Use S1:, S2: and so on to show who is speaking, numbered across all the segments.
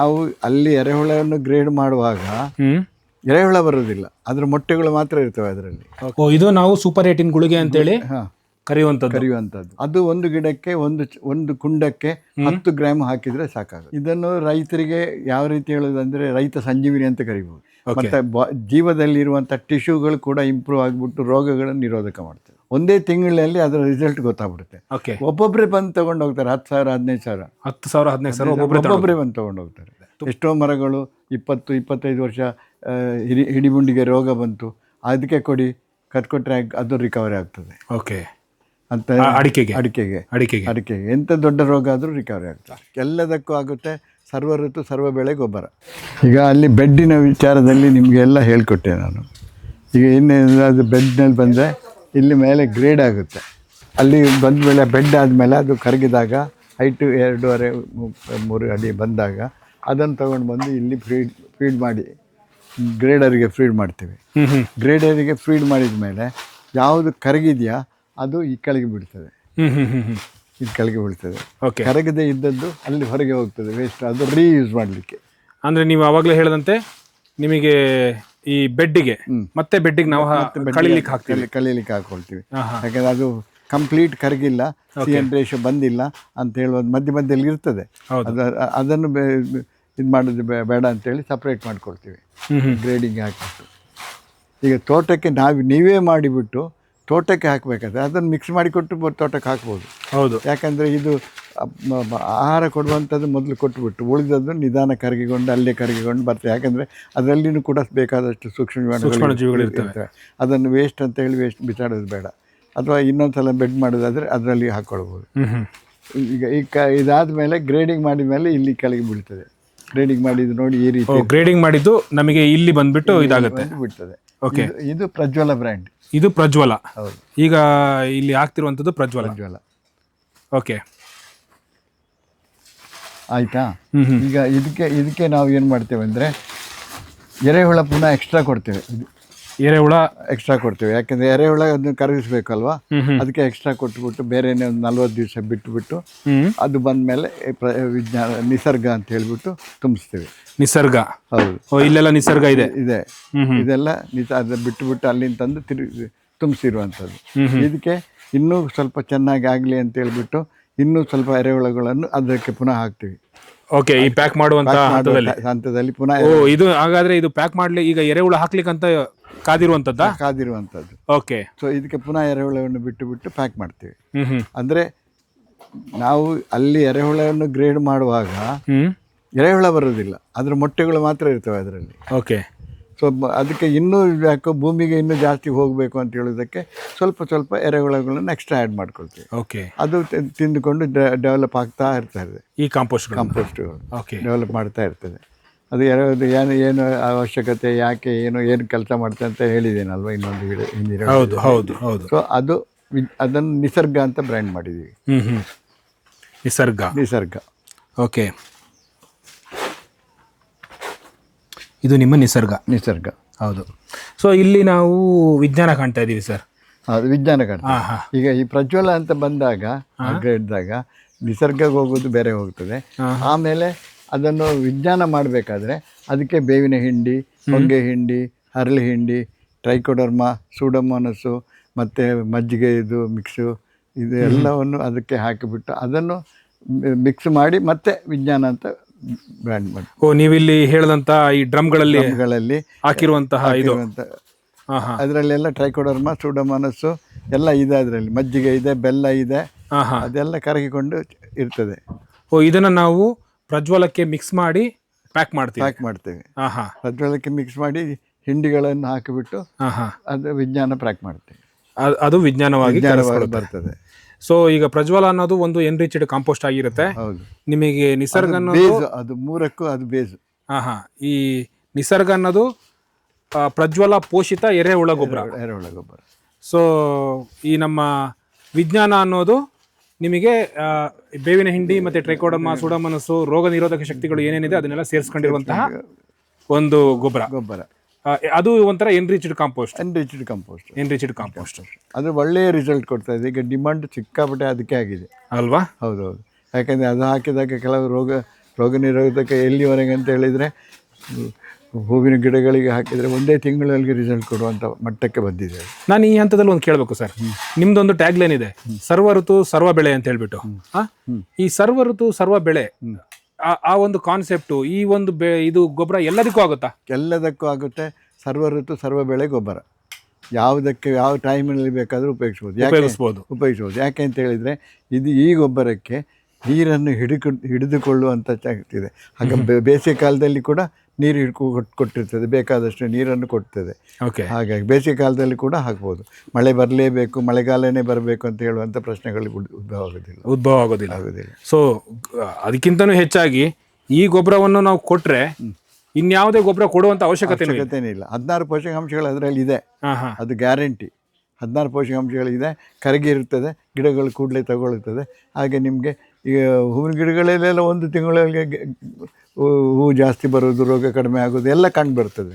S1: ನಾವು ಅಲ್ಲಿ ಎರೆಹುಳವನ್ನು ಗ್ರೇಡ್ ಮಾಡುವಾಗ ಎರೆಹುಳ ಬರೋದಿಲ್ಲ ಅದ್ರ ಮೊಟ್ಟೆಗಳು ಮಾತ್ರ ಇರ್ತವೆ ಅದರಲ್ಲಿ.
S2: ಓ ಇದು ನಾವು ಸೂಪರ್ ಏಟಿನ್ ಗುಳಿಗೆ ಅಂತೇಳಿ
S1: ಹೇಳಿ
S2: ಕರೆಯುವಂಥದ್ದು.
S1: ಕರೆಯುವಂಥದ್ದು. ಅದು ಒಂದು ಗಿಡಕ್ಕೆ ಒಂದು ಚ- ಒಂದು ಕುಂಡಕ್ಕೆ ಹತ್ತು ಗ್ರಾಮ್ ಹಾಕಿದ್ರೆ ಸಾಕಾಗುತ್ತೆ. ಇದನ್ನು ರೈತರಿಗೆ ಯಾವ ರೀತಿ ಹೇಳೋದಂದ್ರೆ ರೈತ ಸಂಜೀವಿನಿ ಅಂತ ಕರಿಬಹುದು ಮತ್ತೆ ಬ- ಜೀವದಲ್ಲಿರುವಂಥ ಟಿಶ್ಯೂಗಳು ಕೂಡ ಇಂಪ್ರೂವ್ ಆಗಿಬಿಟ್ಟು ರೋಗಗಳನ್ನು ನಿರೋಧಕ ಮಾಡ್ತದೆ. ಒಂದೇ ತಿಂಗಳಲ್ಲಿ ಅದರ ರಿಸಲ್ಟ್ ಗೊತ್ತಾಗ್ಬಿಡುತ್ತೆ.
S2: ಓಕೆ
S1: ಒಬ್ಬೊಬ್ಬರೇ ಬಂದು ತಗೊಂಡು ಹೋಗ್ತಾರೆ ಹತ್ತು ಸಾವಿರ ಹದಿನೈದು ಸಾವಿರ.
S2: ಹತ್ತು ಸಾವಿರ ಹದಿನೈದು ಸಾವಿರ ಒಬ್ಬೊಬ್ಬರೇ.
S1: ಬಂದು ತಗೊಂಡು ಹೋಗ್ತಾರೆ. ಎಷ್ಟೋ ಮರಗಳು ಇಪ್ಪತ್ತು ಇಪ್ಪತ್ತೈದು ವರ್ಷ ಹಿಡಿ ಹಿಡಿಬುಂಡಿಗೆ ರೋಗ ಬಂತು. ಅದಕ್ಕೆ ಕೊಡಿ ಕತ್ಕೊಟ್ರೆ ಅದು ರಿಕವರಿ ಆಗ್ತದೆ.
S2: ಓಕೆ
S1: ಅಂತ
S2: ಅಡಿಕೆಗೆ.
S1: ಅಡಿಕೆಗೆ.
S2: ಅಡಿಕೆಗೆ.
S1: ಅಡಿಕೆಗೆ. ಎಂಥ ದೊಡ್ಡ ರೋಗ ಆದರೂ ರಿಕವರಿ ಆಗ್ತದೆ. ಎಲ್ಲದಕ್ಕೂ ಆಗುತ್ತೆ. ಸರ್ವ ಋತು ಸರ್ವ ಬೆಳೆ ಗೊಬ್ಬರ. ಈಗ ಅಲ್ಲಿ ಬೆಡ್ಡಿನ ವಿಚಾರದಲ್ಲಿ ನಿಮಗೆಲ್ಲ ಹೇಳ್ಕೊಟ್ಟೆ ನಾನು. ಈಗ ಇನ್ನೇನಾದರೂ ಅದು ಬೆಡ್ನಲ್ಲಿ ಬಂದರೆ ಇಲ್ಲಿ ಮೇಲೆ ಗ್ರೇಡ್ ಆಗುತ್ತೆ. ಅಲ್ಲಿ ಬಂದ ಮೇಲೆ ಬೆಡ್ ಆದಮೇಲೆ ಅದು ಕರಗಿದಾಗ ಹೈಟು ಎರಡೂವರೆ ಮೂರು ಅಡಿ ಬಂದಾಗ ಅದನ್ನು ತಗೊಂಡು ಬಂದು ಇಲ್ಲಿ ಫೀಡ್ ಫೀಡ್ ಮಾಡಿ ಗ್ರೇಡರಿಗೆ ಫೀಡ್ ಮಾಡ್ತೀವಿ. ಗ್ರೇಡರಿಗೆ ಫೀಡ್ ಮಾಡಿದ ಮೇಲೆ ಯಾವುದು ಕರಗಿದೆಯಾ ಅದು ಈ ಕೆಳಗೆ
S2: ಬಿಡ್ತದೆ ಇದು
S1: ಈ ಕೆಳಗೆ ಬೀಳ್ತದೆ.
S2: ಓಕೆ
S1: ಕರಗದೆ ಇದ್ದದ್ದು ಅಲ್ಲಿ ಹೊರಗೆ ಹೋಗ್ತದೆ ವೇಸ್ಟ್ ಅದು ರೀಯೂಸ್ ಮಾಡಲಿಕ್ಕೆ.
S2: ಅಂದರೆ ನೀವು ಆವಾಗಲೇ ಹೇಳಿದಂತೆ ನಿಮಗೆ ಈ ಬೆಡ್ಡಿಗೆ ಮತ್ತೆ ಬೆಡ್ಡಿಗೆ ನಾವು ಕಳಿಲಿಕ್ಕೆ ಹಾಕ್ತೀವಿ.
S1: ಕಲೀಲಿಕ್ಕೆ ಹಾಕೊಳ್ತೀವಿ. ಯಾಕಂದ್ರೆ ಅದು ಕಂಪ್ಲೀಟ್ ಕರಗಿಲ್ಲ ಸಿ ಎನ್ ರೇಷೋ ಬಂದಿಲ್ಲ ಅಂತ ಹೇಳುವುದು ಮಧ್ಯ ಮಧ್ಯದಲ್ಲಿ ಇರ್ತದೆ. ಅದನ್ನು ಇದು ಮಾಡೋದು ಬೇಡ ಅಂತೇಳಿ ಸಪ್ರೇಟ್ ಮಾಡ್ಕೊಳ್ತೀವಿ. ಗ್ರೇಡಿಂಗ್ ಹಾಕಿಬಿಟ್ಟು. ಈಗ ತೋಟಕ್ಕೆ ನಾವು ನೀವೇ ಮಾಡಿಬಿಟ್ಟು ತೋಟಕ್ಕೆ ಹಾಕಬೇಕಾದ್ರೆ ಅದನ್ನು ಮಿಕ್ಸ್ ಮಾಡಿಕೊಟ್ಟು ತೋಟಕ್ಕೆ ಹಾಕ್ಬೋದು.
S2: ಹೌದು.
S1: ಯಾಕಂದರೆ ಇದು ಆಹಾರ ಕೊಡುವಂಥದ್ದು ಮೊದಲು ಕೊಟ್ಟುಬಿಟ್ಟು ಉಳಿದದ್ದು ನಿಧಾನ ಕರಗಿಕೊಂಡು ಅಲ್ಲೇ ಕರಗಿಕೊಂಡು ಬರ್ತದೆ. ಯಾಕಂದರೆ ಅದರಲ್ಲಿನೂ ಕೂಡ ಬೇಕಾದಷ್ಟು ಸೂಕ್ಷ್ಮ ಜೀವಿಗಳಿರ್ತವೆ ಅದನ್ನು ವೇಸ್ಟ್ ಅಂತ ಹೇಳಿ ವೇಸ್ಟ್ ಬಿಸಾಡೋದು ಬೇಡ. ಅಥವಾ ಇನ್ನೊಂದು ಸಲ ಬೆಡ್ ಮಾಡೋದಾದರೆ ಅದರಲ್ಲಿ ಹಾಕ್ಕೊಳ್ಬೋದು. ಈಗ ಈ ಕ ಇದಾದ ಮೇಲೆ ಗ್ರೇಡಿಂಗ್ ಮಾಡಿದ ಮೇಲೆ ಇಲ್ಲಿ ಕೆಳಗೆ ಬೀಳ್ತದೆ. ಗ್ರೇಡಿಂಗ್ ಮಾಡಿದ್ದು ನೋಡಿ ಈ ರೀತಿ
S2: ಗ್ರೇಡಿಂಗ್ ಮಾಡಿದ್ದು ನಮಗೆ ಇಲ್ಲಿ ಬಂದ್ಬಿಟ್ಟು ಇದಾಗುತ್ತೆ.
S1: ಬಿಡ್ತದೆ
S2: ಓಕೆ
S1: ಇದು- ಇದು ಪ್ರಜ್ವಲ ಬ್ರ್ಯಾಂಡ್
S2: ಇದು ಪ್ರಜ್ವಲ.
S1: ಹೌದು.
S2: ಈಗ ಇಲ್ಲಿ ಆಗ್ತಿರುವಂಥದ್ದು ಪ್ರಜ್ವಲ.
S1: ಪ್ರಜ್ವಲ.
S2: ಓಕೆ
S1: ಆಯಿತಾ? ಈಗ ಇದಕ್ಕೆ ಇದಕ್ಕೆ ನಾವು ಏನು ಮಾಡ್ತೇವೆ ಅಂದರೆ ಎರೆಹುಳ ಪುನಃ ಎಕ್ಸ್ಟ್ರಾ ಕೊಡ್ತೇವೆ. ಇದು
S2: ಎರೆಹುಳ?
S1: ಎಕ್ಸ್ಟ್ರಾ ಕೊಡ್ತೇವೆ. ಯಾಕಂದರೆ ಎರೆಹುಳ ಅದನ್ನು ಕರಗಿಸ್ಬೇಕಲ್ವಾ ಅದಕ್ಕೆ ಎಕ್ಸ್ಟ್ರಾ ಕೊಟ್ಬಿಟ್ಟು ಬೇರೆನೇ ಒಂದು ನಲ್ವತ್ತು ದಿವಸ ಬಿಟ್ಟುಬಿಟ್ಟು ಅದು ಬಂದ ಮೇಲೆ ಪ್ರ ವಿಜ್ಞಾನ ನಿಸರ್ಗ ಅಂತ ಹೇಳಿಬಿಟ್ಟು ತುಂಬಿಸ್ತೇವೆ.
S2: ನಿಸರ್ಗ?
S1: ಹೌದು.
S2: ಓ ಇಲ್ಲೆಲ್ಲ ನಿಸರ್ಗ ಇದೆ.
S1: ಇದೆ. ಇದೆಲ್ಲ ನಿಸ ಅದು ಬಿಟ್ಟುಬಿಟ್ಟು ಅಲ್ಲಿಂದ ತಂದು ತಿರುಗಿ ತುಂಬಿಸಿರುವಂಥದ್ದು. ಇದಕ್ಕೆ ಇನ್ನೂ ಸ್ವಲ್ಪ ಚೆನ್ನಾಗಿ ಆಗಲಿ ಅಂತ ಹೇಳ್ಬಿಟ್ಟು ಇನ್ನೂ ಸ್ವಲ್ಪ ಎರೆಹುಳಗಳನ್ನು ಅದಕ್ಕೆ ಪುನಃ ಹಾಕ್ತೀವಿ.
S2: ಓಕೆ ಈ ಪ್ಯಾಕ್ ಮಾಡುವಂತ ಹಂತದಲ್ಲಿ.
S1: ಹಂತದಲ್ಲಿ ಪುನಃ
S2: ಓ ಇದು ಹಾಗಾದ್ರೆ ಇದು ಪ್ಯಾಕ್ ಮಾಡ್ಲಿ ಈಗ ಎರೆಹುಳ ಹಾಕ್ಲಿಕ್ಕಂತ ಕಾದಿರುವಂತದ್ದ?
S1: ಕಾದಿರುವಂತದ್ದು.
S2: ಓಕೆ
S1: ಸೊ ಇದಕ್ಕೆ ಪುನಃ ಎರೆಹುಳವನ್ನು ಬಿಟ್ಟು ಬಿಟ್ಟು ಪ್ಯಾಕ್ ಮಾಡ್ತೀವಿ.
S2: ಹ್ಮ್
S1: ನಾವು ಅಲ್ಲಿ ಎರೆಹುಳವನ್ನು ಗ್ರೇಡ್ ಮಾಡುವಾಗ ಎರೆಹುಳ ಬರೋದಿಲ್ಲ ಅದ್ರ ಮೊಟ್ಟೆಗಳು ಮಾತ್ರ ಇರ್ತವೆ ಅದರಲ್ಲಿ.
S2: ಓಕೆ
S1: ಸೊ ಅದಕ್ಕೆ ಇನ್ನೂ ಯಾಕೋ ಭೂಮಿಗೆ ಇನ್ನೂ ಜಾಸ್ತಿ ಹೋಗಬೇಕು ಅಂತ ಹೇಳೋದಕ್ಕೆ ಸ್ವಲ್ಪ ಸ್ವಲ್ಪ ಎರೆಹುಳಗಳನ್ನು ಎಕ್ಸ್ಟ್ರಾ ಆ್ಯಡ್ ಮಾಡ್ಕೊಳ್ತೀವಿ.
S2: ಓಕೆ
S1: ಅದು ತಿಂದುಕೊಂಡು ಡೆವಲಪ್ ಆಗ್ತಾ ಇರ್ತದೆ
S2: ಈ ಕಾಂಪೋಸ್ಟ್
S1: ಕಾಂಪೋಸ್ಟ್
S2: ಓಕೆ
S1: ಡೆವಲಪ್ ಮಾಡ್ತಾ ಇರ್ತದೆ. ಅದು ಯಾವುದು ಏನು ಏನು ಅವಶ್ಯಕತೆ ಯಾಕೆ ಏನು ಏನು ಕೆಲಸ ಮಾಡ್ತೆ ಅಂತ ಹೇಳಿದ್ದೇನಲ್ವ ಇನ್ನೊಂದು ಗಿಡ ಹಿಂದಿನ
S2: ಹೌದು ಹೌದು ಹೌದು.
S1: ಸೊ ಅದು ಅದನ್ನು ನಿಸರ್ಗ ಅಂತ ಬ್ರ್ಯಾಂಡ್ ಮಾಡಿದ್ದೀವಿ
S2: ನಿಸರ್ಗ.
S1: ನಿಸರ್ಗ.
S2: ಓಕೆ ಇದು ನಿಮ್ಮ ನಿಸರ್ಗ.
S1: ನಿಸರ್ಗ.
S2: ಹೌದು. ಸೊ ಇಲ್ಲಿ ನಾವು ವಿಜ್ಞಾನ ಕಾಣ್ತಾ ಇದ್ದೀವಿ ಸರ್
S1: ಅದು ವಿಜ್ಞಾನ ಕಡೆ
S2: ಹಾ ಹಾ.
S1: ಈಗ ಈ ಪ್ರಜ್ವಲ ಅಂತ ಬಂದಾಗ ಹಿಡಿದಾಗ ನಿಸರ್ಗಕ್ಕೆ ಹೋಗೋದು ಬೇರೆ ಹೋಗ್ತದೆ. ಆಮೇಲೆ ಅದನ್ನು ವಿಜ್ಞಾನ ಮಾಡಬೇಕಾದ್ರೆ ಅದಕ್ಕೆ ಬೇವಿನ ಹಿಂಡಿ ಹೊಂಗೆ ಹಿಂಡಿ ಹರಳಿ ಹಿಂಡಿ ಟ್ರೈಕೋಡರ್ಮ ಸೂಡಮೋನಸ್ಸು ಮತ್ತು ಮಜ್ಜಿಗೆ ಇದು ಮಿಕ್ಸು ಇದು ಎಲ್ಲವನ್ನು ಅದಕ್ಕೆ ಹಾಕಿಬಿಟ್ಟು ಅದನ್ನು ಮಿಕ್ಸ್ ಮಾಡಿ ಮತ್ತೆ ವಿಜ್ಞಾನ ಅಂತ ಬ್ರ್ಯಾಂಡ್ ಮಾಡಿ
S2: ಓ ನೀವಿಲ್ಲಿ ಹೇಳಿದಂತ ಈ ಡ್ರಮ್ಗಳಲ್ಲಿ
S1: ಗಳಲ್ಲಿ
S2: ಹಾಕಿರುವಂತಹ ಇದು.
S1: ಅದರಲ್ಲೆಲ್ಲ ಟ್ರೈಕೋಡರ್ಮ ಸೂಡಮೋನಸ್ಸು ಎಲ್ಲ ಇದೆ ಅದರಲ್ಲಿ. ಮಜ್ಜಿಗೆ ಇದೆ ಬೆಲ್ಲ ಇದೆ. ಅದೆಲ್ಲ ಕರಗಿಕೊಂಡು ಇರ್ತದೆ.
S2: ಓ ಇದನ್ನ ನಾವು ಪ್ರಜ್ವಲಕ್ಕೆ ಮಿಕ್ಸ್ ಮಾಡಿ ಪ್ಯಾಕ್ ಮಾಡ್ತೀವಿ.
S1: ಪ್ಯಾಕ್ ಮಾಡ್ತೇವೆ. ಪ್ರಜ್ವಲಕ್ಕೆ ಮಿಕ್ಸ್ ಮಾಡಿ ಹಿಂಡಿಗಳನ್ನು ಹಾಕಿಬಿಟ್ಟು
S2: ಹಾ ಹಾ.
S1: ಅದು ವಿಜ್ಞಾನ ಪ್ಯಾಕ್ ಮಾಡ್ತೇವೆ.
S2: ಅದ್- ವಿಜ್ಞಾನವಾಗಿ
S1: ಬರ್ತದೆ.
S2: ಸೊ ಈಗ ಪ್ರಜ್ವಲ ಅನ್ನೋದು ಒಂದು ಎನ್ರಿಚ್ಡ್ ಕಾಂಪೋಸ್ಟ್ ಆಗಿರುತ್ತೆ.
S1: ಹೌದು.
S2: ನಿಮಗೆ ನಿಸರ್ಗ ಅನ್ನೋದು
S1: ಬೇಸ್ ಅದು ಮೂರಕ್ಕೂ ಅದು ಬೇಸ್
S2: ಹಾ ಹಾ ಈ ನಿಸರ್ಗ ಅನ್ನೋದು ಆ, ಪ್ರಜ್ವಲ ಪೋಷಿತ ಎರೆಹುಳ ಗೊಬ್ಬರ
S1: ಎರೆಹುಳ ಗೊಬ್ಬರ
S2: ಸೊ ಈ ನಮ್ಮ ವಿಜ್ಞಾನ ಅನ್ನೋದು ನಿಮಗೆ ಆ, ಬೇವಿನ ಹಿಂಡಿ ಮತ್ತೆ ಟ್ರೈಕೋಡಮ ಸುಡಮನಸ್ಸು ರೋಗ ನಿರೋಧಕ ಶಕ್ತಿಗಳು ಏನೇನಿದೆ ಅದನ್ನೆಲ್ಲ ಸೇರಿಸ್ಕೊಂಡಿರುವಂತಹ ಒಂದು ಗೊಬ್ಬರ
S1: ಗೊಬ್ಬರ.
S2: ಅದು ಒಂಥರ enriched compost
S1: enriched compost
S2: enriched compost
S1: ಅದು ಒಳ್ಳೆಯ ರಿಸಲ್ಟ್ ಕೊಡ್ತಾ ಇದೆ. ಈಗ ಡಿಮಾಂಡ್ ಸಿಕ್ಕಾಪಟ್ಟೆ ಅದಕ್ಕೆ ಆಗಿದೆ.
S2: ಅಲ್ವಾ?
S1: ಹೌದೌದು. ಯಾಕಂದರೆ ಅದು ಹಾಕಿದಾಗ ಕೆಲವು ರೋಗ ರೋಗ ನಿರೋಧಕ ಎಲ್ಲಿವರೆಗೆ ಅಂತ ಹೇಳಿದರೆ ಹೂವಿನ ಗಿಡಗಳಿಗೆ ಹಾಕಿದರೆ ಒಂದೇ ತಿಂಗಳಲ್ಲಿ ರಿಸಲ್ಟ್ ಕೊಡುವಂಥ ಮಟ್ಟಕ್ಕೆ ಬಂದಿದೆ
S2: ನಾನು ಈ ಹಂತದಲ್ಲಿ ಒಂದು ಕೇಳಬೇಕು ಸರ್. ನಿಮ್ದೊಂದು ಟ್ಯಾಗ್ಲೈನ್ ಇದೆ ಸರ್ವ ಋತು ಸರ್ವ ಬೆಳೆ ಅಂತ ಹೇಳ್ಬಿಟ್ಟು? ಈ ಸರ್ವ ಋತು ಸರ್ವ ಬೆಳೆ ಆ- ಆ ಒಂದು ಕಾನ್ಸೆಪ್ಟು ಈ ಒಂದು ಬೆ ಇದು ಗೊಬ್ಬರ ಎಲ್ಲದಕ್ಕೂ ಆಗುತ್ತಾ?
S1: ಎಲ್ಲದಕ್ಕೂ ಆಗುತ್ತೆ. ಸರ್ವ ಋತು ಸರ್ವ ಬೆಳೆ ಗೊಬ್ಬರ. ಯಾವುದಕ್ಕೆ ಯಾವ ಟೈಮಿನಲ್ಲಿ ಬೇಕಾದರೂ ಉಪಯೋಗಿಸ್ಬೋದು. ಯಾಕೆ
S2: ಉಪಯೋಗಿಸ್ಬೋದು.
S1: ಉಪಯೋಗಿಸ್ಬೋದು. ಯಾಕೆ ಅಂತ ಹೇಳಿದರೆ ಇದು ಈ ಗೊಬ್ಬರಕ್ಕೆ ನೀರನ್ನು ಹಿಡಿಕ ಹಿಡಿದುಕೊಳ್ಳುವಂಥ ಶಕ್ತಿ ಇದೆ. ಹಾಗೆ ಬೇ- ಬೇಸಿಗೆ ಕಾಲದಲ್ಲಿ ಕೂಡ ನೀರು ಹಿಡ್ಕೊ ಕೊಟ್- ಕೊಟ್ಟಿರ್ತದೆ. ಬೇಕಾದಷ್ಟು ನೀರನ್ನು ಕೊಡ್ತದೆ.
S2: ಓಕೆ
S1: ಹಾಗಾಗಿ ಬೇಸಿಗೆ ಕಾಲದಲ್ಲಿ ಕೂಡ ಹಾಕ್ಬೋದು. ಮಳೆ ಬರಲೇಬೇಕು ಮಳೆಗಾಲನೇ ಬರಬೇಕು ಅಂತ ಹೇಳುವಂಥ ಪ್ರಶ್ನೆಗಳು ಉದ್ಭವ ಆಗೋದಿಲ್ಲ.
S2: ಉದ್ಭವ ಆಗೋದಿಲ್ಲ.
S1: ಆಗೋದಿಲ್ಲ.
S2: ಸೊ ಅದಕ್ಕಿಂತನೂ ಹೆಚ್ಚಾಗಿ ಈ ಗೊಬ್ಬರವನ್ನು ನಾವು ಕೊಟ್ಟರೆ ಇನ್ಯಾವುದೇ ಗೊಬ್ಬರ ಕೊಡುವಂಥ ಅವಶ್ಯಕತೆ ಇಲ್ಲ.
S1: ಹದಿನಾರು ಪೋಷಕಾಂಶಗಳು ಅದರಲ್ಲಿ ಇದೆ. ಅದು ಗ್ಯಾರಂಟಿ. ಹದಿನಾರು ಪೋಷಕಾಂಶಗಳಿದೆ ಕರಗಿರುತ್ತದೆ ಗಿಡಗಳು ಕೂಡಲೇ ತಗೊಳ್ಳುತ್ತದೆ. ಹಾಗೆ ನಿಮಗೆ ಈಗ ಹೂವಿನ ಗಿಡಗಳಲ್ಲೆಲ್ಲ ಒಂದು ತಿಂಗಳಿಗೆ ಹೂವು ಹೂ- ಜಾಸ್ತಿ ಬರೋದು ರೋಗ ಕಡಿಮೆ ಆಗೋದು ಎಲ್ಲ ಕಂಡು ಬರ್ತದೆ.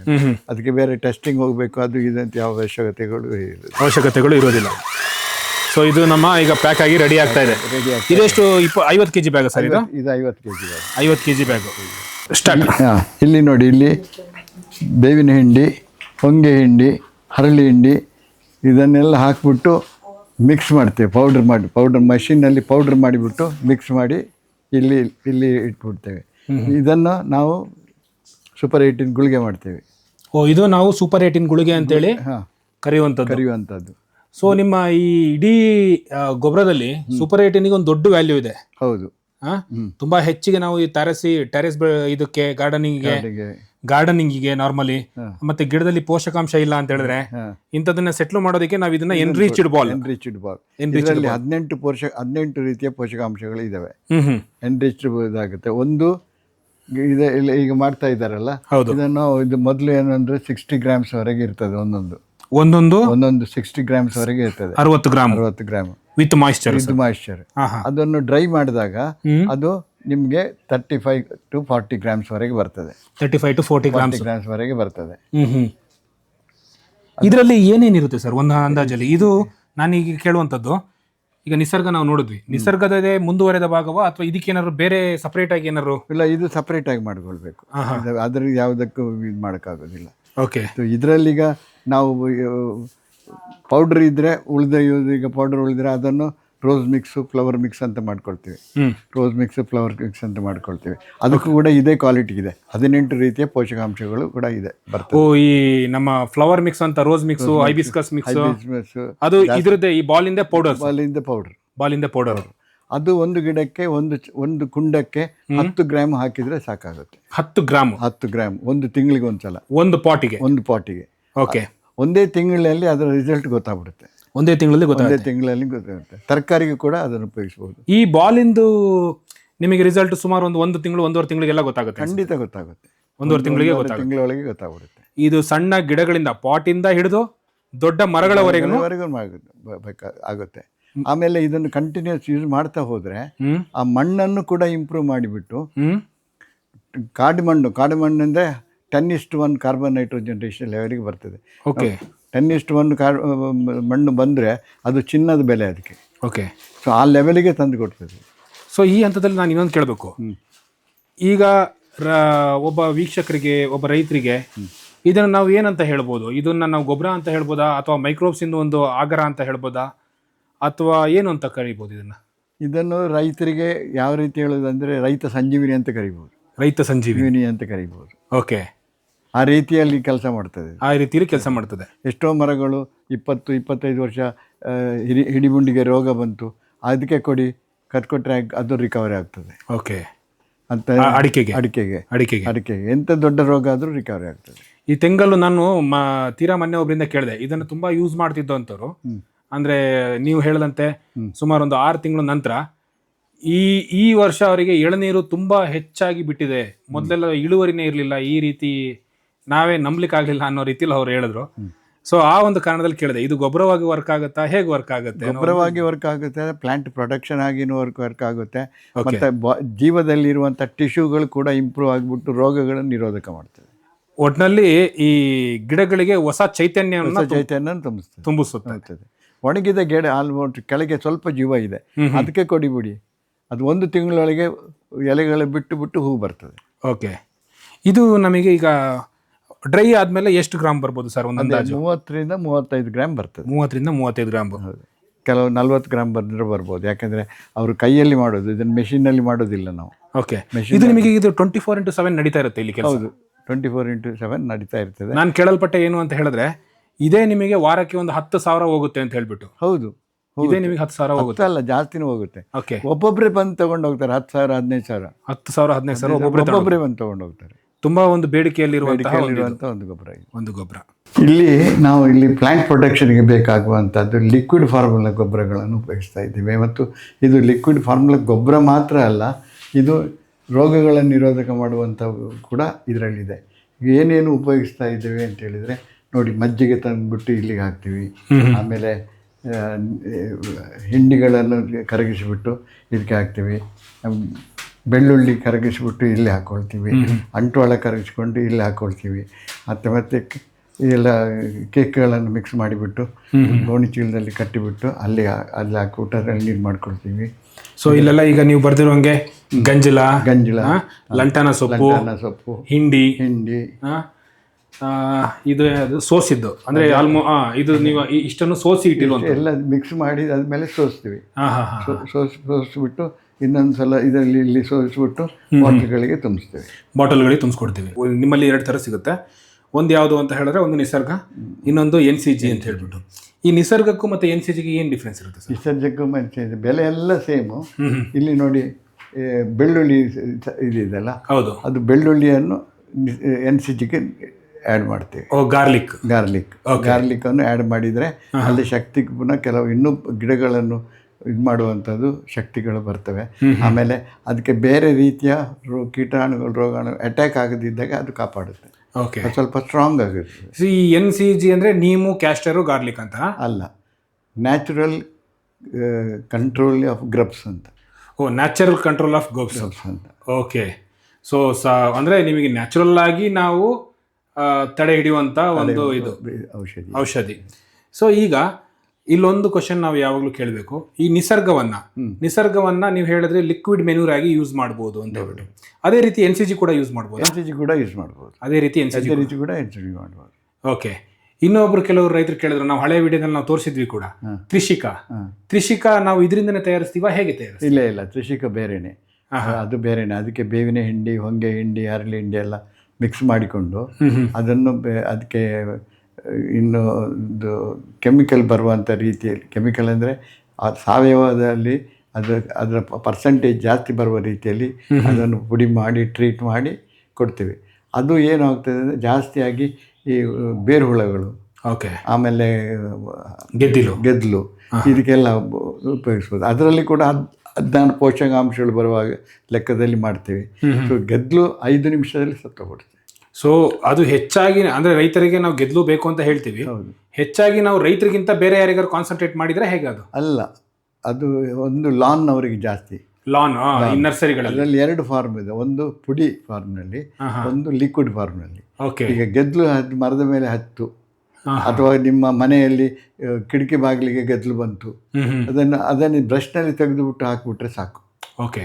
S1: ಅದಕ್ಕೆ ಬೇರೆ ಟೆಸ್ಟಿಂಗ್ ಹೋಗಬೇಕು ಅದು ಇದಂತ ಯಾವ ಅವಶ್ಯಕತೆಗಳು
S2: ಅವಶ್ಯಕತೆಗಳು ಇರೋದಿಲ್ಲ ಸೊ ಇದು ನಮ್ಮ ಈಗ ಪ್ಯಾಕ್ ಆಗಿ ರೆಡಿ ಆಗ್ತಾ ಇದೆ.
S1: ರೆಡಿ
S2: ಇದೆಷ್ಟು? ಇಪ್ಪ ಐವತ್ತು ಕೆಜಿ ಬ್ಯಾಗ್ ಸರ್ ಇದು?
S1: ಇದು ಐವತ್ತು ಕೆ ಜಿ
S2: ಐವತ್ತು ಕೆಜಿ ಬ್ಯಾಗ್ ಸ್ಟಾರ್ಟ್
S1: ಹಾಂ ಇಲ್ಲಿ ನೋಡಿ ಇಲ್ಲಿ ಬೇವಿನ ಹಿಂಡಿ ಹೊಂಗೆ ಹಿಂಡಿ ಹರಳಿ ಹಿಂಡಿ ಇದನ್ನೆಲ್ಲ ಹಾಕ್ಬಿಟ್ಟು ಮಿಕ್ಸ್ ಮಾಡ್ತೇವೆ ಪೌಡ್ರ್ ಮಾಡಿ ಪೌಡ್ರ್ ಮಷಿನಲ್ಲಿ ಪೌಡ್ರ್ ಮಾಡಿಬಿಟ್ಟು ಮಿಕ್ಸ್ ಮಾಡಿ ಇಲ್ಲಿ ಇಲ್ಲಿ ಇಟ್ಬಿಡ್ತೇವೆ. ಇದನ್ನು ನಾವು ಸೂಪರ್ ಏಯ್ಟಿನ್ ಗುಳಿಗೆ ಮಾಡ್ತೇವೆ.
S2: ಓ ಇದು ನಾವು ಸೂಪರ್ ಏಟಿನ್ ಗುಳಿಗೆ ಅಂತೇಳಿ
S1: ಹಾಂ.
S2: ಕರೆಯುವಂಥದ್ದು?
S1: ಕರಿಯುವಂಥದ್ದು.
S2: ಸೊ ನಿಮ್ಮ ಈ ಇಡೀ ಗೊಬ್ಬರದಲ್ಲಿ ಸೂಪರ್ ಏಟಿನಿಗೆ ಒಂದು ದೊಡ್ಡ ವ್ಯಾಲ್ಯೂ ಇದೆ.
S1: ಹೌದು.
S2: ಹಾಂ ತುಂಬಾ ಹೆಚ್ಚಿಗೆ ನಾವು ಈ ತರಸಿ ಟೆರೆಸ್ ಇದಕ್ಕೆ ಗಾರ್ಡನಿಂಗ್ಗೆ
S1: ಅಡಿಗೆ
S2: ಗಾರ್ಡನಿಂಗಿಗೆ ನಾರ್ಮಲಿ. ಮತ್ತೆ ಗಿಡದಲ್ಲಿ ಪೋಷಕಾಂಶ ಇಲ್ಲ ಅಂತ ಹೇಳಿದ್ರೆ ಇಂಥದನ್ನ ಸೆಟ್ಲ್ ಮಾಡೋದಕ್ಕೆ ನಾವು ಇದನ್ನ ಎನ್ರಿಚ್ಡ್ ಬಾಲ್
S1: ಎನ್ರಿಚ್ಡ್ ಬಾಲ್ ಇದರಲ್ಲಿ ಹದಿನೆಂಟು ಪೋಷ ಹದಿನೆಂಟು ರೀತಿಯ ಪೋಷಕಾಂಶಗಳು
S2: ಇದಾವೆ.
S1: ಎನ್ರಿಚ್ಡ್ ಇದಾಗುತ್ತೆ. ಒಂದು ಇದೆ ಇಲ್ಲ ಈಗ ಮಾಡ್ತಾ ಇದ್ದಾರಲ್ಲ? ಇದನ್ನು ಇದು ಮೊದಲು ಏನಂದ್ರೆ ಸಿಕ್ಸ್ಟಿ ಗ್ರಾಮ್ಸ್ ವರೆಗೆ ಇರ್ತದೆ ಒಂದೊಂದು.
S2: ಒಂದೊಂದು?
S1: ಒಂದೊಂದು ಸಿಕ್ಸ್ಟಿ ಗ್ರಾಮ್ಸ್ ವರೆಗೆ ಇರ್ತದೆ.
S2: ಅರವತ್ತು ಗ್ರಾಮ್.
S1: ಅರವತ್ತು gram.
S2: With moisture
S1: with moisture ಅದನ್ನು ಡ್ರೈ ಮಾಡಿದಾಗ ಅದು ನಿಮಗೆ ತರ್ಟಿ ಫೈವ್ ಟು ಫಾರ್ಟಿ ಗ್ರಾಮ್ಸ್ವರೆಗೆ ಬರ್ತದೆ.
S2: Thirty five to forty grams
S1: ಗ್ರಾಮ್ಸ್ವರೆಗೆ grams ವರೆಗೆ ಬರ್ತದೆ.
S2: ಹ್ಞೂ ಹ್ಮ್. ಇದರಲ್ಲಿ ಏನೇನಿರುತ್ತೆ ಸರ್ ಒಂದು ಅಂದಾಜಲ್ಲಿ? ಇದು ನಾನೀಗ ಕೇಳುವಂಥದ್ದು ಈಗ ನಿಸರ್ಗ ನಾವು ನೋಡಿದ್ವಿ. ನಿಸರ್ಗದೇ ಮುಂದುವರೆದ ಭಾಗವ ಅಥವಾ ಇದಕ್ಕೇನಾದ್ರು ಬೇರೆ ಸಪ್ರೇಟ್ ಆಗಿ ಏನಾದ್ರು?
S1: ಇಲ್ಲ ಇದು ಸಪ್ರೇಟ್ ಆಗಿ ಮಾಡ್ಕೊಳ್ಬೇಕು. ಅದ್ರ ಯಾವುದಕ್ಕೂ ಇದು ಮಾಡೋಕ್ಕಾಗೋದಿಲ್ಲ.
S2: ಓಕೆ.
S1: ಇದರಲ್ಲೀಗ ನಾವು ಪೌಡ್ರ್ ಇದ್ದರೆ ಉಳಿದ ಈಗ ಪೌಡರ್ ಉಳಿದ್ರೆ ಅದನ್ನು ರೋಸ್ ಮಿಕ್ಸು ಫ್ಲವರ್ ಮಿಕ್ಸ್ ಅಂತ ಮಾಡ್ಕೊಳ್ತೀವಿ. ರೋಸ್ ಮಿಕ್ಸ್ ಫ್ಲವರ್ ಮಿಕ್ಸ್ ಅಂತ ಮಾಡ್ಕೊಳ್ತೀವಿ. ಅದಕ್ಕೂ ಕೂಡ ಇದೇ ಕ್ವಾಲಿಟಿ ಇದೆ. ಹದಿನೆಂಟು ರೀತಿಯ ಪೋಷಕಾಂಶಗಳು ಕೂಡ ಇದೆ ಬರ್ತದೆ.
S2: ಓ ಈ ನಮ್ಮ ಫ್ಲವರ್ ಮಿಕ್ಸ್ ಅಂತ ರೋಸ್ ಮಿಕ್ಸ್ ಹೈಬಿಸ್ಕಸ್ ಮಿಕ್ಸ್ ಅದು ಇದ್ರದ್ದೇ ಈ ಬಾಲಿಂದ ಪೌಡರ್
S1: ಬಾಲಿಂದ ಪೌಡರ್
S2: ಬಾಲಿಂದ ಪೌಡರ್
S1: ಅದು ಒಂದು ಗಿಡಕ್ಕೆ ಒಂದು ಒಂದು ಕುಂಡಕ್ಕೆ ಹತ್ತು ಗ್ರಾಮ್ ಹಾಕಿದ್ರೆ ಸಾಕಾಗುತ್ತೆ.
S2: ಹತ್ತು ಗ್ರಾಮ್.
S1: ಹತ್ತು ಗ್ರಾಮ್ ಒಂದು ತಿಂಗಳಿಗೆ ಒಂದ್ಸಲ
S2: ಒಂದು ಪಾಟಿಗೆ
S1: ಒಂದು ಪಾಟಿಗೆ
S2: ಓಕೆ
S1: ಒಂದೇ ತಿಂಗಳಲ್ಲಿ ಅದರ ರಿಸಲ್ಟ್ ಗೊತ್ತಾಗ್ಬಿಡುತ್ತೆ.
S2: ಒಂದೇ ತಿಂಗಳಲ್ಲಿ ಗೊತ್ತಾಗುತ್ತೆ.
S1: ತಿಂಗಳಲ್ಲಿ ಗೊತ್ತಾಗುತ್ತೆ. ತರಕಾರಿಗೂ ಕೂಡ ಅದನ್ನು ಉಪಯೋಗಿಸ್ಬೋದು.
S2: ಈ ಬಾಲಿಂದು ನಿಮಗೆ ರಿಸಲ್ಟ್ ಸುಮಾರು ಒಂದು ಒಂದು ತಿಂಗಳು ಒಂದೂವರೆ ತಿಂಗಳಿಗೆಲ್ಲ ಗೊತ್ತಾಗುತ್ತೆ.
S1: ಖಂಡಿತ ಗೊತ್ತಾಗುತ್ತೆ.
S2: ಒಂದೂವರೆ ತಿಂಗಳಿಗೆ
S1: ತಿಂಗಳೊಳಗೆ
S2: ಗೊತ್ತಾಗುತ್ತೆ.
S1: ತಿಂಗಳೊಳಗೆ ಗೊತ್ತಾಗ್ಬಿಡುತ್ತೆ.
S2: ಇದು ಸಣ್ಣ ಗಿಡಗಳಿಂದ ಪಾಟಿಂದ ಹಿಡಿದು ದೊಡ್ಡ ಮರಗಳವರೆಗೆ
S1: ವರೆಗೂ ಆಗುತ್ತೆ. ಆಮೇಲೆ ಇದನ್ನು ಕಂಟಿನ್ಯೂಸ್ ಯೂಸ್ ಮಾಡ್ತಾ ಹೋದ್ರೆ
S2: ಹ್ಮ್.
S1: ಆ ಮಣ್ಣನ್ನು ಕೂಡ ಇಂಪ್ರೂವ್ ಮಾಡಿಬಿಟ್ಟು
S2: ಹ್ಮ್.
S1: ಕಾಡು ಮಣ್ಣು ಕಾಡು ಮಣ್ಣು ಅಂದರೆ ಟೆನ್ ಇಷ್ಟು ಒನ್ ಕಾರ್ಬನ್ ನೈಟ್ರೋಜನ್ ರೇಷನ್ ಲೆವೆಲ್ಗೆ ಬರ್ತದೆ.
S2: ಓಕೆ
S1: ಟೆನ್ ಇಷ್ಟು ಒನ್ ಕಾರ್ ಮಣ್ಣು ಬಂದರೆ ಅದು ಚಿನ್ನದ ಬೆಲೆ ಅದಕ್ಕೆ.
S2: ಓಕೆ.
S1: ಸೊ ಆ ಲೆವೆಲಿಗೆ ತಂದು ಕೊಡ್ತದೆ.
S2: ಸೊ ಈ ಹಂತದಲ್ಲಿ ನಾನು ಇನ್ನೊಂದು ಕೇಳಬೇಕು. ಈಗ ರ- ಒಬ್ಬ ವೀಕ್ಷಕರಿಗೆ ಒಬ್ಬ ರೈತರಿಗೆ ಇದನ್ನು ನಾವು ಏನಂತ ಹೇಳ್ಬೋದು? ಇದನ್ನ ನಾವು ಗೊಬ್ಬರ ಅಂತ ಹೇಳ್ಬೋದಾ? ಅಥವಾ ಮೈಕ್ರೋಬ್ಸ್ ಇಂದ ಒಂದು ಆಗರ ಅಂತ ಹೇಳ್ಬೋದಾ? ಅಥವಾ ಏನು ಅಂತ ಕರಿಬೋದು ಇದನ್ನು?
S1: ಇದನ್ನು ರೈತರಿಗೆ ಯಾವ ರೀತಿ ಹೇಳೋದಂದರೆ ರೈತ ಸಂಜೀವಿನಿ ಅಂತ ಕರಿಬೋದು.
S2: ರೈತ
S1: ಸಂಜೀವಿನಿ ಅಂತ ಕರಿಬೋದು.
S2: ಓಕೆ.
S1: ಆ ರೀತಿಯಲ್ಲಿ ಕೆಲಸ ಮಾಡ್ತದೆ.
S2: ಆ ರೀತಿಯಲ್ಲಿ ಕೆಲಸ ಮಾಡ್ತದೆ.
S1: ಎಷ್ಟೋ ಮರಗಳು ಇಪ್ಪತ್ತು ಇಪ್ಪತ್ತೈದು ವರ್ಷ ಹಿಡಿ ಹಿಡಿಬುಂಡಿಗೆ ರೋಗ ಬಂತು. ಅದಕ್ಕೆ ಕೊಡಿ ಕಟ್ಕೊಟ್ರೆ ಅದು ರಿಕವರಿ ಆಗ್ತದೆ.
S2: ಓಕೆ.
S1: ಅಂತ
S2: ಅಡಿಕೆಗೆ.
S1: ಅಡಿಕೆಗೆ.
S2: ಅಡಿಕೆಗೆ.
S1: ಅಡಿಕೆಗೆ. ಎಂಥ ದೊಡ್ಡ ರೋಗ ಆದರೂ ರಿಕವರಿ ಆಗ್ತದೆ.
S2: ಈ ತೆಂಗಲ್ಲು ನಾನು ಮ ತೀರಾ ಮೊನ್ನೆ ಒಬ್ಬರಿಂದ ಕೇಳಿದೆ. ಇದನ್ನು ತುಂಬಾ ಯೂಸ್ ಮಾಡ್ತಿದ್ದು ಅಂತವ್ರು. ಅಂದ್ರೆ ನೀವು ಹೇಳದಂತೆ ಸುಮಾರು ಒಂದು ಆರು ತಿಂಗಳ ನಂತರ ಈ ಈ ವರ್ಷ ಅವರಿಗೆ ಎಳನೀರು ತುಂಬಾ ಹೆಚ್ಚಾಗಿ ಬಿಟ್ಟಿದೆ. ಮೊದಲೆಲ್ಲ ಇಳುವರಿನೇ ಇರಲಿಲ್ಲ. ಈ ರೀತಿ ನಾವೇ ನಂಬ್ಲಿಕ್ಕೆ ಆಗ್ಲಿಲ್ಲ ಅನ್ನೋ ರೀತಿಲಿ ಅವ್ರು ಹೇಳಿದ್ರು. ಸೊ ಆ ಒಂದು ಕಾರಣದಲ್ಲಿ ಕೇಳಿದೆ ಇದು ಗೊಬ್ಬರವಾಗಿ ವರ್ಕ್ ಆಗುತ್ತಾ? ಹೇಗೆ ವರ್ಕ್ ಆಗುತ್ತೆ
S1: ಗೊಬ್ಬರವಾಗಿ ವರ್ಕ್ ಆಗುತ್ತೆ ಪ್ಲಾಂಟ್ ಪ್ರೊಡಕ್ಷನ್ ಆಗಿನೂ ವರ್ಕ್ ವರ್ಕ್ ಆಗುತ್ತೆ. ಮತ್ತೆ ಜೀವದಲ್ಲಿ ಜೀವದಲ್ಲಿರುವಂಥ ಟಿಶ್ಯೂಗಳು ಕೂಡ ಇಂಪ್ರೂವ್ ಆಗಿಬಿಟ್ಟು ರೋಗಗಳನ್ನು ನಿರೋಧಕ ಮಾಡ್ತದೆ.
S2: ಒಟ್ನಲ್ಲಿ ಈ ಗಿಡಗಳಿಗೆ ಹೊಸ ಚೈತನ್ಯವನ್ನು
S1: ಚೈತನ್ಯ ತುಂಬಿಸ್ತದೆ.
S2: ತುಂಬಿಸುತ್ತೆ.
S1: ಒಣಗಿದ ಗಿಡ ಆಲ್ಮೋಸ್ಟ್ ಕೆಳಗೆ ಸ್ವಲ್ಪ ಜೀವ ಇದೆ. ಅದಕ್ಕೆ ಕೊಡಿಬಿಡಿ ಅದು ಒಂದು ತಿಂಗಳೊಳಗೆ ಎಲೆಗಳು ಬಿಟ್ಟು ಬಿಟ್ಟು ಹೂ ಬರ್ತದೆ.
S2: ಓಕೆ ಇದು ನಮಗೆ ಈಗ ಡ್ರೈ ಆದ್ಮೇಲೆ ಎಷ್ಟು ಗ್ರಾಮ್ ಬರ್ಬೋದು ಸರ್ ಒಂದು ಅಂದಾಜು?
S1: ಮೂವತ್ತರಿಂದ ಮೂವತ್ತೈದು ಗ್ರಾಮ್ ಬರ್ತದೆ.
S2: ಮೂವತ್ತರಿಂದ ಮೂವತ್ತೈದು ಗ್ರಾಮ್
S1: ಕೆಲವು ನಲ್ವತ್ತು ಗ್ರಾಮ್ ಬಂದ್ರೆ ಬರ್ಬೋದು. ಯಾಕಂದ್ರೆ ಅವರು ಕೈಯಲ್ಲಿ ಮಾಡೋದು ಇದನ್ನ ಮೆಷಿನ್ ಅಲ್ಲಿ ಮಾಡೋದಿಲ್ಲ ನಾವು.
S2: ಓಕೆ ಇದು ನಿಮಗೆ ಇದು ಟ್ವೆಂಟಿ ಫೋರ್ ಇಂಟು ಸೆವೆನ್ ನಡೀತಾ ಇರುತ್ತೆ ಇಲ್ಲಿ ಕೆಲಸ?
S1: ಹೌದು. ಟ್ವೆಂಟಿ ಫೋರ್ ಇಂಟು ಸೆವೆನ್ ನಡೀತಾ ಇರ್ತದೆ.
S2: ನಾನು ಕೇಳಲ್ಪಟ್ಟೆ ಏನು ಅಂತ ಹೇಳಿದ್ರೆ ಇದೇ ನಿಮಗೆ ವಾರಕ್ಕೆ ಒಂದು ಹತ್ತು ಸಾವಿರ ಹೋಗುತ್ತೆ ಅಂತ ಹೇಳ್ಬಿಟ್ಟು.
S1: ಹೌದು.
S2: ಇದೇ ನಿಮಗೆ ಹತ್ತು ಸಾವಿರ ಹೋಗುತ್ತೆ.
S1: ಅಲ್ಲ ಜಾಸ್ತಿನೂ ಹೋಗುತ್ತೆ.
S2: ಓಕೆ
S1: ಒಬ್ಬೊಬ್ಬರೇ ಬಂದು ತಗೊಂಡು ಹೋಗ್ತಾರೆ ಹತ್ತು ಸಾವಿರ ಹದಿನೈದು ಸಾವಿರ.
S2: ಹತ್ತು ಸಾವಿರ ಹದಿನೈದು ಸಾವಿರ ಒಬ್ಬೊಬ್ಬರೇ
S1: ಬಂದು ತಗೊಂಡು ಹೋಗ್ತಾರೆ
S2: ತುಂಬಾ ಒಂದು ಬೇಡಿಕೆಯಲ್ಲಿರುವಂತಹ ಒಂದು
S1: ಇರುವಂಥ ಒಂದು ಗೊಬ್ಬರ ಇದು.
S2: ಒಂದು ಗೊಬ್ಬರ.
S1: ಇಲ್ಲಿ ನಾವು ಇಲ್ಲಿ ಪ್ಲಾಂಟ್ ಪ್ರೊಟೆಕ್ಷನ್ಗೆ ಬೇಕಾಗುವಂಥದ್ದು ಲಿಕ್ವಿಡ್ ಫಾರ್ಮುಲಾ ಗೊಬ್ಬರಗಳನ್ನು ಉಪಯೋಗಿಸ್ತಾ ಇದ್ದೀವಿ. ಮತ್ತು ಇದು ಲಿಕ್ವಿಡ್ ಫಾರ್ಮುಲಾ ಗೊಬ್ಬರ ಮಾತ್ರ ಅಲ್ಲ ಇದು ರೋಗಗಳ ನಿರೋಧಕ ಮಾಡುವಂಥವು ಕೂಡ ಇದರಲ್ಲಿದೆ. ಏನೇನು ಉಪಯೋಗಿಸ್ತಾ ಇದ್ದೇವೆ ಅಂತ ಹೇಳಿದರೆ ನೋಡಿ ಮಜ್ಜಿಗೆ ತಂದುಬಿಟ್ಟು ಇಲ್ಲಿಗೆ ಹಾಕ್ತೀವಿ. ಆಮೇಲೆ ಆ, ಹಿಂಡಿಗಳನ್ನು ಕರಗಿಸಿಬಿಟ್ಟು ಇದಕ್ಕೆ ಹಾಕ್ತೀವಿ. ಬೆಳ್ಳುಳ್ಳಿ ಕರಗಿಸಿಬಿಟ್ಟು ಇಲ್ಲಿ ಹಾಕ್ಕೊಳ್ತೀವಿ ಅಂಟುವಾಳ ಕರಗಿಸ್ಕೊಂಡು ಇಲ್ಲಿ ಹಾಕ್ಕೊಳ್ತೀವಿ ಮತ್ತು ಮತ್ತೆ ಎಲ್ಲ ಕೇಕ್ಗಳನ್ನು ಮಿಕ್ಸ್ ಮಾಡಿಬಿಟ್ಟು ಗೋಣಿ ಚೀಲದಲ್ಲಿ ಕಟ್ಟಿಬಿಟ್ಟು ಅಲ್ಲಿ ಅಲ್ಲಿ ಹಾಕಿ ಊಟದಲ್ಲಿ ನೀರು ಮಾಡ್ಕೊಳ್ತೀವಿ.
S2: ಸೊ ಇಲ್ಲೆಲ್ಲ ಈಗ ನೀವು ಬರ್ದಿರುವಂಗೆ ಗಂಜಲ
S1: ಗಂಜಲ.
S2: ಲಂಟನ ಸೊಪ್ಪು
S1: ಸೊಪ್ಪು
S2: ಹಿಂಡಿ
S1: ಹಿಂಡಿ.
S2: ಇದು ಅದು ಸೋಸಿದ್ದು. ಅಂದ್ರೆ ಆಲ್ಮೋ ಇದು ನೀವು ಇಷ್ಟನ್ನು ಸೋಸಿ ಇಟ್ಟಿರುವಂತ
S1: ಎಲ್ಲ ಮಿಕ್ಸ್ ಮಾಡಿ ಅದ್ಮೇಲೆ ಸೋಸ್ತೀವಿ ಸೋಸ್ ಸೋಸಿಬಿಟ್ಟು ಇನ್ನೊಂದು ಸಲ ಇದರಲ್ಲಿ ಇಲ್ಲಿ ಸೋಸಿಬಿಟ್ಟು ಬಾಟಲ್ಗಳಿಗೆ ತುಂಬಿಸ್ತೇವೆ.
S2: ಬಾಟಲ್ಗಳಿಗೆ ತುಂಬಿಸ್ಕೊಡ್ತೀವಿ. ನಿಮ್ಮಲ್ಲಿ ಎರಡು ಥರ ಸಿಗುತ್ತೆ. ಒಂದು ಯಾವುದು ಅಂತ ಹೇಳಿದ್ರೆ ಒಂದು ನಿಸರ್ಗ ಇನ್ನೊಂದು ಎನ್ ಸಿ ಜಿ ಅಂತ ಹೇಳ್ಬಿಟ್ಟು. ಈ ನಿಸರ್ಗಕ್ಕೂ ಮತ್ತು ಎನ್ ಸಿ ಜಿಗೆ ಏನು ಡಿಫ್ರೆನ್ಸ್ ಇರುತ್ತೆ ಸರ್?
S1: ನಿಸರ್ಗಕ್ಕೂ ಮುಂಚೆ ಇದೆ. ಬೆಲೆ ಎಲ್ಲ ಸೇಮು ಇಲ್ಲಿ ನೋಡಿ ಬೆಳ್ಳುಳ್ಳಿ ಇದೆಯಲ್ಲ? ಇದಿದೆಲ್ಲ
S2: ಹೌದು.
S1: ಅದು ಬೆಳ್ಳುಳ್ಳಿಯನ್ನು ಎನ್ ಸಿ ಜಿಗೆ ಆ್ಯಡ್ ಮಾಡ್ತೀವಿ.
S2: ಓ ಗಾರ್ಲಿಕ್.
S1: ಗಾರ್ಲಿಕ್. ಗಾರ್ಲಿಕ್ಕನ್ನು ಆ್ಯಡ್ ಮಾಡಿದರೆ ಅಲ್ಲಿ ಶಕ್ತಿ ಪುನಃ ಕೆಲವು ಇನ್ನೂ ಗಿಡಗಳನ್ನು ಇದು ಮಾಡುವಂಥದ್ದು ಶಕ್ತಿಗಳು ಬರ್ತವೆ. ಆಮೇಲೆ ಅದಕ್ಕೆ ಬೇರೆ ರೀತಿಯ ರೋ ಕೀಟಾಣುಗಳು ರೋಗಾಣು ಅಟ್ಯಾಕ್ ಆಗದಿದ್ದಾಗ ಅದು ಕಾಪಾಡುತ್ತೆ.
S2: ಓಕೆ
S1: ಅದು ಸ್ವಲ್ಪ ಸ್ಟ್ರಾಂಗ್ ಆಗಿರುತ್ತೆ
S2: ಈ ಎನ್ ಸಿ ಜಿ ಅಂದರೆ ನೀಮು ಕ್ಯಾಸ್ಟರು ಗಾರ್ಲಿಕ್ ಅಂತ?
S1: ಅಲ್ಲ. ನ್ಯಾಚುರಲ್ ಕಂಟ್ರೋಲ್ ಆಫ್ ಗ್ರಬ್ಸ್ ಅಂತ.
S2: ಓ ನ್ಯಾಚುರಲ್ ಕಂಟ್ರೋಲ್ ಆಫ್
S1: ಗ್ರಬ್ಸ್ ಅಂತ.
S2: ಓಕೆ ಸೊ ಸ ಅಂದರೆ ನಿಮಗೆ ನ್ಯಾಚುರಲ್ ಆಗಿ ನಾವು ತಡೆ ಹಿಡಿಯುವಂಥ ಒಂದು ಇದು.
S1: ಔಷಧಿ.
S2: ಔಷಧಿ. ಸೊ ಈಗ ಇಲ್ಲೊಂದು ಕ್ವಶನ್ ನಾವು ಯಾವಾಗಲೂ ಕೇಳಬೇಕು. ಈ ನಿಸರ್ಗವನ್ನ. ನಿಸರ್ಗವನ್ನ ನೀವು ಹೇಳಿದ್ರೆ ಲಿಕ್ವಿಡ್ ಮೆನ್ಯೂರ್ ಆಗಿ ಯೂಸ್ ಮಾಡಬಹುದು ಅಂತ ಹೇಳ್ಬಿಟ್ಟು. ಅದೇ ರೀತಿ ಎನ್ ಸಿ ಜಿ ಕೂಡ ಯೂಸ್ ಮಾಡಬಹುದು
S1: ಎನ್ ಸಿ ಜಿ ಕೂಡ ಯೂಸ್ ಮಾಡಬಹುದು
S2: ಅದೇ ರೀತಿ ಎನ್ ಸಿ ಜಿ
S1: ರೀತಿ ಕೂಡ ಎನ್ ಸಿ ಜಿ ಮಾಡ್ಬೋದು.
S2: ಓಕೆ ಇನ್ನೊಬ್ರು ಕೆಲವರು ರೈತರು ಕೇಳಿದ್ರು ನಾವು ಹಳೆ ವಿಡಿಯೋದಲ್ಲಿ ನಾವು ತೋರಿಸಿದ್ವಿ ಕೂಡ. ತ್ರಿಷಿಕ
S1: ತ್ರಿಷಿಕಾ
S2: ತ್ರಿಷಿಕ ನಾವು ಇದರಿಂದನೇ ತಯಾರಿಸ್ತೀವ ಹೇಗೆ ತಯಾರಿಸ್ತೀವಿ?
S1: ಇಲ್ಲ ಇಲ್ಲ. ಕೃಷಿಕ ಬೇರೆನೆ. ಅದು ಬೇರೆನೆ. ಅದಕ್ಕೆ ಬೇವಿನ ಹಿಂಡಿ ಹೊಂಗೆ ಹಿಂಡಿ ಅರಳಿ ಹಿಂಡಿ ಎಲ್ಲ ಮಿಕ್ಸ್ ಮಾಡಿಕೊಂಡು ಅದನ್ನು ಅದಕ್ಕೆ ಇನ್ನು ಇದು ಕೆಮಿಕಲ್ ಬರುವಂಥ ರೀತಿಯಲ್ಲಿ ಕೆಮಿಕಲ್ ಅಂದರೆ ಆ ಸಾವಯವದಲ್ಲಿ ಅದರ ಅದರ ಪರ್ಸೆಂಟೇಜ್ ಜಾಸ್ತಿ ಬರುವ ರೀತಿಯಲ್ಲಿ ಅದನ್ನು ಪುಡಿ ಮಾಡಿ ಟ್ರೀಟ್ ಮಾಡಿ ಕೊಡ್ತೀವಿ. ಅದು ಏನಾಗ್ತದೆ ಅಂದರೆ ಜಾಸ್ತಿಯಾಗಿ ಈ ಬೇರು ಹುಳಗಳು
S2: ಓಕೆ
S1: ಆಮೇಲೆ
S2: ಗೆದ್ದಿಲು.
S1: ಗೆದ್ದಲು ಇದಕ್ಕೆಲ್ಲ ಉಪಯೋಗಿಸ್ಬೋದು. ಅದರಲ್ಲಿ ಕೂಡ ಹದ್ ಹದಿನಾರು ಪೋಷಕಾಂಶಗಳು ಬರುವಾಗ ಲೆಕ್ಕದಲ್ಲಿ ಮಾಡ್ತೀವಿ. ಸೊ ಗೆದ್ದಲು ಐದು ನಿಮಿಷದಲ್ಲಿ ಸತ್ತೋಗ್ಬಿಡುತ್ತೆ.
S2: ಸೊ ಅದು ಹೆಚ್ಚಾಗಿ ಅಂದ್ರೆ ರೈತರಿಗೆ ನಾವು ಗೆದ್ಲು ಬೇಕು ಅಂತ ಹೇಳ್ತೀವಿ. ಹೆಚ್ಚಾಗಿ ನಾವು ರೈತರಿಗಿಂತ ಬೇರೆ ಯಾರಿಗಾರು ಕಾನ್ಸಂಟ್ರೇಟ್ ಮಾಡಿದ್ರೆ ಹೇಗೆ ಅದು?
S1: ಅಲ್ಲ ಅದು ಒಂದು ಲಾನ್ ಅವರಿಗೆ ಜಾಸ್ತಿ.
S2: ಲಾನ್ ನರ್ಸರಿಗಳಲ್ಲಿ
S1: ಅದರಲ್ಲಿ ಎರಡು ಫಾರ್ಮ್ ಇದೆ. ಒಂದು ಪುಡಿ ಫಾರ್ಮ್ನಲ್ಲಿ ಒಂದು ಲಿಕ್ವಿಡ್ ಫಾರ್ಮ್ನಲ್ಲಿ ಈಗ ಗೆದ್ಲು ಮರದ ಮೇಲೆ ಹತ್ತು. ಅಥವಾ ನಿಮ್ಮ ಮನೆಯಲ್ಲಿ ಕಿಟಕಿ ಬಾಗಿಲಿಗೆ ಗೆದ್ಲು ಬಂತು. ಅದನ್ನ ಅದನ್ನು ಬ್ರಷ್ನಲ್ಲಿ ತೆಗೆದುಬಿಟ್ಟು ಹಾಕಿಬಿಟ್ರೆ ಸಾಕು.
S2: ಓಕೆ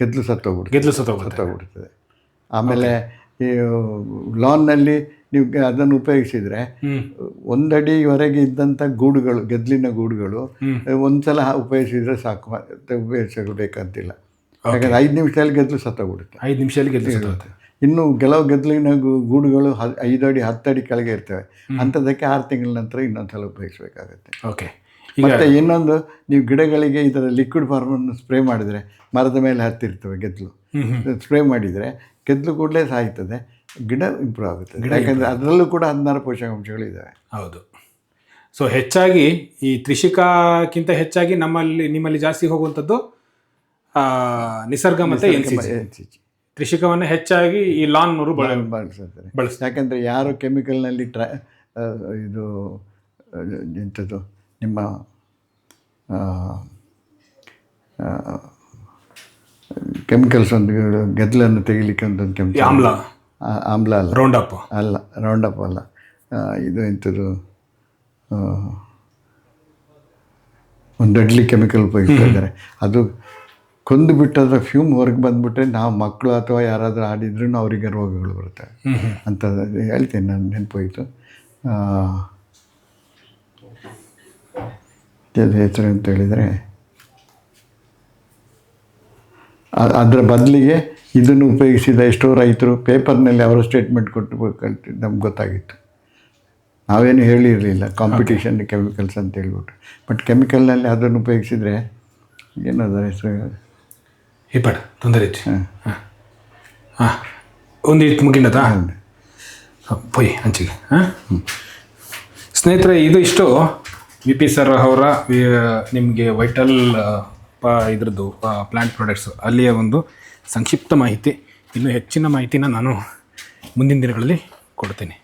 S1: ಗೆದ್ಲು ಸತ್ತೋಗ್ಬಿಡ್ತು
S2: ಗೆದ್ಲು
S1: ಸತ್ತೋಗ್ಬಿಡ್ತದೆ ಆಮೇಲೆ ಈ ಲಾನ್ನಲ್ಲಿ ನೀವು ಅದನ್ನು ಉಪಯೋಗಿಸಿದರೆ ಒಂದಡಿವರೆಗೆ ಇದ್ದಂಥ ಗೂಡುಗಳು ಗೆದ್ಲಿನ ಗೂಡುಗಳು. ಒಂದ್ಸಲ ಉಪಯೋಗಿಸಿದ್ರೆ ಸಾಕು. ಉಪಯೋಗಿಸಲು ಉಪಯೋಗಿಸಬೇಕಂತಿಲ್ಲ ಯಾಕಂದ್ರೆ ಐದು ನಿಮಿಷದಲ್ಲಿ ಗೆದ್ಲು ಸತ್ತೋಗ್ಬಿಡುತ್ತೆ.
S2: ಐದು ನಿಮಿಷದಲ್ಲಿ ಗೆದ್ಲು ಸತ್ತೋಗುತ್ತೆ.
S1: ಇನ್ನು ಕೆಲವು ಗೆದ್ಲಿನ ಗೂಡುಗಳು ಹ- ಐದು ಅಡಿ ಹತ್ತು ಅಡಿ ಕೆಳಗೆ ಇರ್ತವೆ. ಅಂಥದ್ದಕ್ಕೆ ಆರು ತಿಂಗಳ ನಂತರ ಇನ್ನೊಂದ್ಸಲ ಉಪಯೋಗಿಸಬೇಕಾಗತ್ತೆ.
S2: ಓಕೆ
S1: ಮತ್ತು ಇನ್ನೊಂದು ನೀವು ಗಿಡಗಳಿಗೆ ಇದರ ಲಿಕ್ವಿಡ್ ಫಾರ್ಮನ್ನು ಸ್ಪ್ರೇ ಮಾಡಿದರೆ ಮರದ ಮೇಲೆ ಹತ್ತಿರ್ತವೆ ಗೆದ್ದಲು.
S2: ಹ್ಮ್
S1: ಸ್ಪ್ರೇ ಮಾಡಿದರೆ ಗೆದ್ದಲು ಕೂಡಲೇ ಸಾಯ್ತದೆ ಗಿಡ ಇಂಪ್ರೂವ್ ಆಗುತ್ತದೆ ಯಾಕಂದರೆ ಅದರಲ್ಲೂ ಕೂಡ ಹದಿನಾರು ಪೋಷಕಾಂಶಗಳು ಇದ್ದಾವೆ
S2: ಹೌದು. ಸೊ ಹೆಚ್ಚಾಗಿ ಈ ತ್ರಿಷಿಕಾಕ್ಕಿಂತ ಹೆಚ್ಚಾಗಿ ನಮ್ಮಲ್ಲಿ ನಿಮ್ಮಲ್ಲಿ ಜಾಸ್ತಿ ಹೋಗುವಂಥದ್ದು ನಿಸರ್ಗ ಮತ್ತು ಎನ್ ಸಿ ಜಿ ತ್ರಿಷಿಕವನ್ನು ಹೆಚ್ಚಾಗಿ ಈ ಲಾನ್ ನವರು ಬಳ
S1: ಬಳಸ್ತಾರೆ.
S2: ಬಳಸಿ
S1: ಯಾಕಂದರೆ ಯಾರು ಕೆಮಿಕಲ್ನಲ್ಲಿ ಟ್ರಾ ಇದು ಎಂಥದ್ದು ನಿಮ್ಮ ಕೆಮಿಕಲ್ಸ್ ಒಂದು ಗೆದ್ದಲನ್ನು ತೆಗಿಲಿಕ್ಕೆ ಒಂದು ಕೆಮಿಕಲ್
S2: ಆಮ್ಲ.
S1: ಆಮ್ಲ ಅಲ್ಲ.
S2: ರೌಂಡ್ ಅಪ್
S1: ಅಲ್ಲ ರೌಂಡ್ ಅಪ್ ಅಲ್ಲ ಇದು ಎಂಥದ್ದು? ಒಂದು ಡೆಡ್ಲಿ ಕೆಮಿಕಲ್ ಉಪಯೋಗಿಸ್ತಾ ಇದ್ದಾರೆ. ಅದು ಕೊಂದು ಬಿಟ್ಟು ಅದರ ಫ್ಯೂಮ್ ಹೊರಗೆ ಬಂದುಬಿಟ್ರೆ ನಾವು ಮಕ್ಕಳು ಅಥವಾ ಯಾರಾದರೂ ಆಡಿದ್ರೂ ಅವರಿಗೆ ರೋಗಗಳು ಬರ್ತವೆ ಅಂತ ಹೇಳ್ತೀನಿ ನಾನು ನೆನಪೋಯ್ತು. ಹೆಸರು ಅಂತ ಹೇಳಿದರೆ ಅದರ ಬದಲಿಗೆ ಇದನ್ನು ಉಪಯೋಗಿಸಿದ ಎಷ್ಟೋ ರೈತರು ಪೇಪರ್ನಲ್ಲಿ ಅವರ ಸ್ಟೇಟ್ಮೆಂಟ್ ಕೊಟ್ಟು ಕಲ್ತು ನಮ್ಗೆ ಗೊತ್ತಾಗಿತ್ತು. ನಾವೇನು ಹೇಳಿರಲಿಲ್ಲ ಕಾಂಪಿಟೇಷನ್ ಕೆಮಿಕಲ್ಸ್ ಅಂತ ಹೇಳ್ಬಿಟ್ಟು. ಬಟ್ ಕೆಮಿಕಲ್ನಲ್ಲಿ ಅದನ್ನು ಉಪಯೋಗಿಸಿದರೆ ಏನದರ ಹೆಸರು
S2: ಹಿಪ್ಪಡ್ ತೊಂದರೆ ಇತ್ತು. ಹಾಂ. ಹಾಂ. ಒಂದು ಇಟ್ಟು ಮುಗಿಂಡತಾ ಪೊಯ್ ಹಂಚಿಗೆ. ಹಾಂ? ಸ್ನೇಹಿತರೆ ಇದು ಇಷ್ಟು. ವಿ ಪಿ ಸರ್ ಅವರ ನಿಮಗೆ ವೈಟಲ್ ಇದ್ರದ್ದು ಪ್ಲ್ಯಾಂಟ್ ಪ್ರಾಡಕ್ಟ್ಸ್ ಅಲ್ಲಿಯ ಒಂದು ಸಂಕ್ಷಿಪ್ತ ಮಾಹಿತಿ ಇನ್ನು ಹೆಚ್ಚಿನ ಮಾಹಿತಿನ ನಾನು ಮುಂದಿನ ದಿನಗಳಲ್ಲಿ ಕೊಡ್ತೀನಿ.